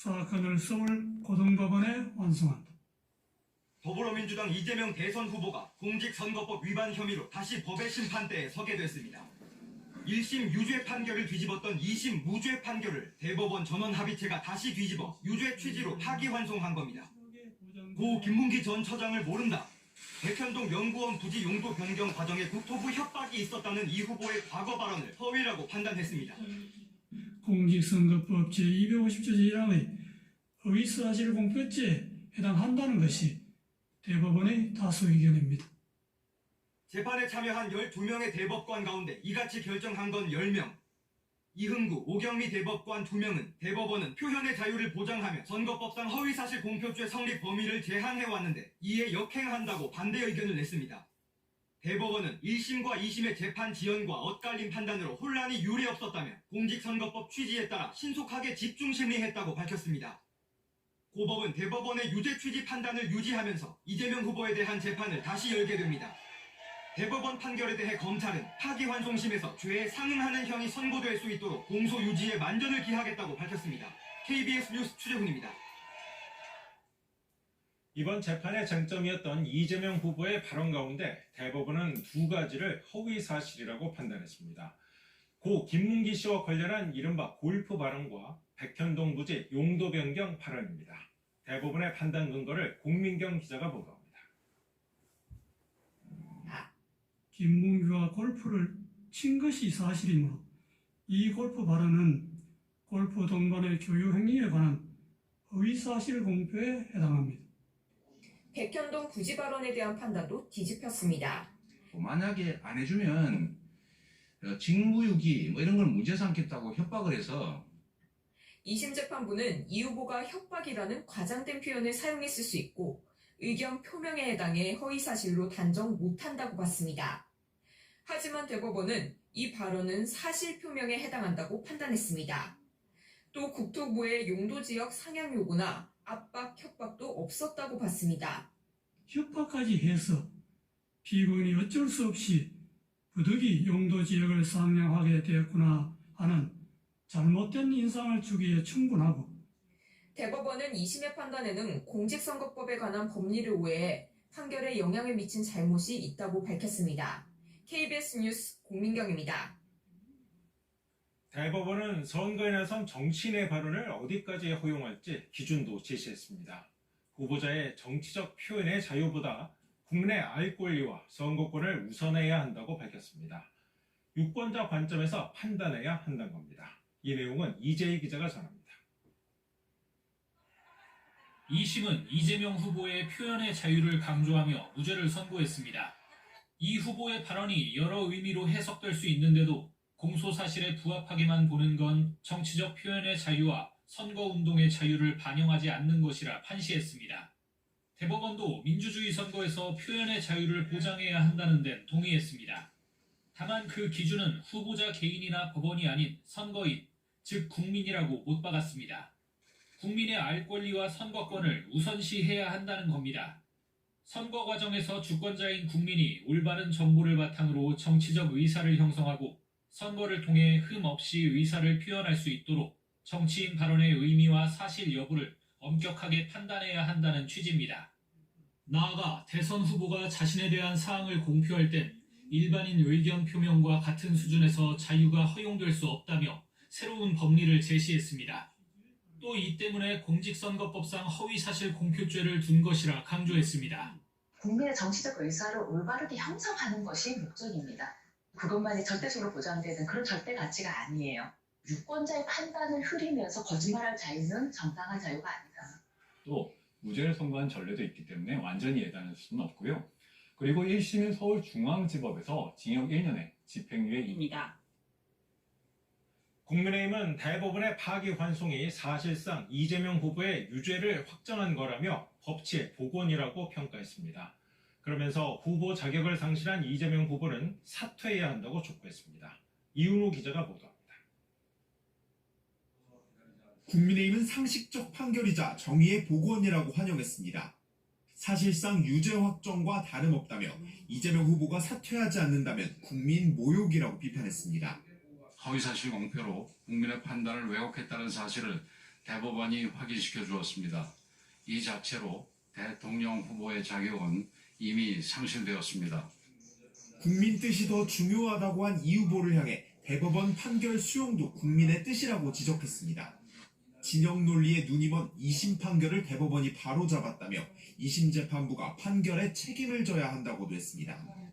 사건을 서울 고등법원에 완송한다. 더불어민주당 이재명 대선 후보가 공직선거법 위반 혐의로 다시 법의 심판대에 서게 됐습니다. 1심 유죄 판결을 뒤집었던 2심 무죄 판결을 대법원 전원 합의체가 다시 뒤집어 유죄 취지로 파기환송한 겁니다. 고 김문기 전 처장을 모른다. 백현동 연구원 부지 용도 변경 과정에 국토부 협박이 있었다는 이 후보의 과거 발언을 허위라고 판단했습니다. 공직선거법 제250조 제1항의 허위사실 공표죄에 해당한다는 것이 대법원의 다수 의견입니다. 재판에 참여한 12명의 대법관 가운데 이같이 결정한 건 10명. 이흥구, 오경미 대법관 2명은 대법원은 표현의 자유를 보장하며 선거법상 허위사실 공표죄 성립 범위를 제한해왔는데 이에 역행한다고 반대 의견을 냈습니다. 대법원은 1심과 2심의 재판 지연과 엇갈린 판단으로 혼란이 유례 없었다며 공직선거법 취지에 따라 신속하게 집중 심리했다고 밝혔습니다. 고법은 대법원의 유죄 취지 판단을 유지하면서 이재명 후보에 대한 재판을 다시 열게 됩니다. 대법원 판결에 대해 검찰은 파기환송심에서 죄에 상응하는 형이 선고될 수 있도록 공소 유지에 만전을 기하겠다고 밝혔습니다. KBS 뉴스 추재훈입니다. 이번 재판의 쟁점이었던 이재명 후보의 발언 가운데 대법원은 두 가지를 허위 사실이라고 판단했습니다. 고 김문기 씨와 관련한 이른바 골프 발언과 백현동 부지 용도 변경 발언입니다. 대법원의 판단 근거를 공민경 기자가 보도합니다. 김문규가 골프를 친 것이 사실이므로 이 골프 발언은 골프 동반의 교유 행위에 관한 허위사실 공표에 해당합니다. 백현동 부지 발언에 대한 판단도 뒤집혔습니다. 뭐 만약에 안 해주면 어, 직무유기 뭐 이런 걸 문제 삼겠다고 협박을 해서 2심 재판부는 이 후보가 협박이라는 과장된 표현을 사용했을 수 있고 의견 표명에 해당해 허위 사실로 단정 못한다고 봤습니다. 하지만 대법원은 이 발언은 사실 표명에 해당한다고 판단했습니다. 또 국토부의 용도 지역 상향 요구나 압박, 협박도 없었다고 봤습니다. 협박까지 해서 피고인이 어쩔 수 없이 부득이 용도 지역을 상향하게 되었구나 하는 잘못된 인상을 주기에 충분하고 대법원은 2심의 판단에는 공직선거법에 관한 법리를 오해해 판결에 영향을 미친 잘못이 있다고 밝혔습니다. KBS 뉴스 공민경입니다. 대법원은 선거에 나선 정치인의 발언을 어디까지 허용할지 기준도 제시했습니다. 후보자의 정치적 표현의 자유보다 국민의 알 권리와 선거권을 우선해야 한다고 밝혔습니다. 유권자 관점에서 판단해야 한다는 겁니다. 이 내용은 이재희 기자가 전합니다. 2심은 이재명 후보의 표현의 자유를 강조하며 무죄를 선고했습니다. 이 후보의 발언이 여러 의미로 해석될 수 있는데도 공소 사실에 부합하게만 보는 건 정치적 표현의 자유와 선거운동의 자유를 반영하지 않는 것이라 판시했습니다. 대법원도 민주주의 선거에서 표현의 자유를 보장해야 한다는 데는 동의했습니다. 다만 그 기준은 후보자 개인이나 법원이 아닌 선거인, 즉 국민이라고 못 박았습니다. 국민의 알 권리와 선거권을 우선시해야 한다는 겁니다. 선거 과정에서 주권자인 국민이 올바른 정보를 바탕으로 정치적 의사를 형성하고 선거를 통해 흠 없이 의사를 표현할 수 있도록 정치인 발언의 의미와 사실 여부를 엄격하게 판단해야 한다는 취지입니다. 나아가 대선 후보가 자신에 대한 사항을 공표할 땐 일반인 의견 표명과 같은 수준에서 자유가 허용될 수 없다며 새로운 법리를 제시했습니다. 또 이 때문에 공직선거법상 허위사실 공표죄를 둔 것이라 강조했습니다. 국민의 정치적 의사를 올바르게 형성하는 것이 목적입니다. 그것만이 절대적으로 보장되는 그런 절대 가치가 아니에요. 유권자의 판단을 흐리면서 거짓말할 자유는 정당한 자유가 아니다. 또 무죄를 선고한 전례도 있기 때문에 완전히 예단할 수는 없고요. 그리고 1심은 서울중앙지법에서 징역 1년에 집행유예 2년 입니다. 국민의힘은 대법원의 파기환송이 사실상 이재명 후보의 유죄를 확정한 거라며 법치의 복원이라고 평가했습니다. 그러면서 후보 자격을 상실한 이재명 후보는 사퇴해야 한다고 촉구했습니다. 이윤호 기자가 보도합니다. 국민의힘은 상식적 판결이자 정의의 복원이라고 환영했습니다. 사실상 유죄 확정과 다름없다며 이재명 후보가 사퇴하지 않는다면 국민 모욕이라고 비판했습니다. 허위사실 공표로 국민의 판단을 왜곡했다는 사실을 대법원이 확인시켜 주었습니다. 이 자체로 대통령 후보의 자격은 이미 상실되었습니다. 국민 뜻이 더 중요하다고 한 이 후보를 향해 대법원 판결 수용도 국민의 뜻이라고 지적했습니다. 진영 논리에 눈이 먼 2심 판결을 대법원이 바로잡았다며 2심 재판부가 판결에 책임을 져야 한다고도 했습니다.